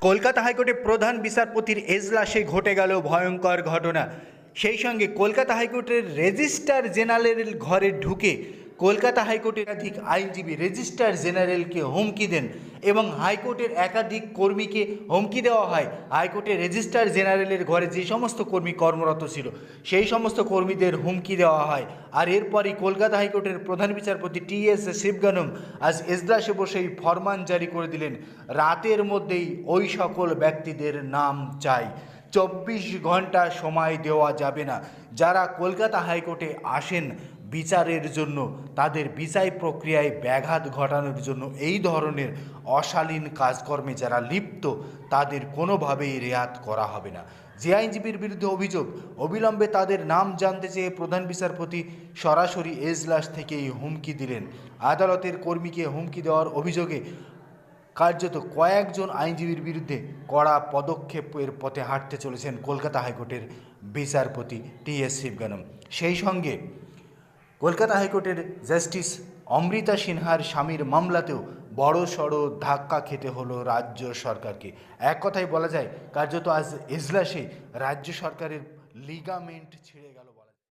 কলকাতা হাইকোর্টে প্রধান বিচারপতির এজলাসে ঘটে গেল ভয়ঙ্কর ঘটনা। সেই সঙ্গে কলকাতা হাইকোর্টের রেজিস্ট্রার জেনারেল ঘরে ঢুকে কলকাতা হাইকোর্টের একাধিক আইনজীবী রেজিস্ট্রার জেনারেলকে হুমকি দেন। এবং হাইকোর্টের একাধিক কর্মীকে হুমকি দেওয়া হয়। হাইকোর্টের রেজিস্ট্রার জেনারেলের ঘরে যে সমস্ত কর্মী কর্মরত ছিল, সেই সমস্ত কর্মীদের হুমকি দেওয়া হয়। আর এরপরই কলকাতা হাইকোর্টের প্রধান বিচারপতি টি এস শিবগানম আজ এজলাসে বসেই ফরমান জারি করে দিলেন। রাতের মধ্যেই ওই সকল ব্যক্তিদের নাম চাই। চব্বিশ ঘণ্টা সময় দেওয়া যাবে না। যারা কলকাতা হাইকোর্টে আসেন বিচারের জন্য, তাদের বিচার প্রক্রিয়ায় ব্যাঘাত ঘটানোর জন্য এই ধরনের অশালীন কাজকর্মে যারা লিপ্ত, তাদের কোনোভাবেই রেয়াত করা হবে না। যে আইনজীবীর বিরুদ্ধে অভিযোগ, অবিলম্বে তাদের নাম জানতে চেয়ে প্রধান বিচারপতি সরাসরি এজলাস থেকেই হুমকি দিলেন। আদালতের কর্মীকে হুমকি দেওয়ার অভিযোগে কার্যত কয়েকজন আইনজীবীর বিরুদ্ধে কড়া পদক্ষেপের পথে হাঁটতে চলেছেন কলকাতা হাইকোর্টের বিচারপতি টি এস শিবগানম। সেই সঙ্গে কলকাতা হাইকোর্টের জাস্টিস অমৃতা সিনহার স্বামীর মামলাতেও বড় সড়ো ধাক্কা খেতে হলো রাজ্য সরকারকে। এক কথায় বলা যায়, কার্যত আজ এজলাসে রাজ্য সরকারের লিগামেন্ট ছিঁড়ে গেল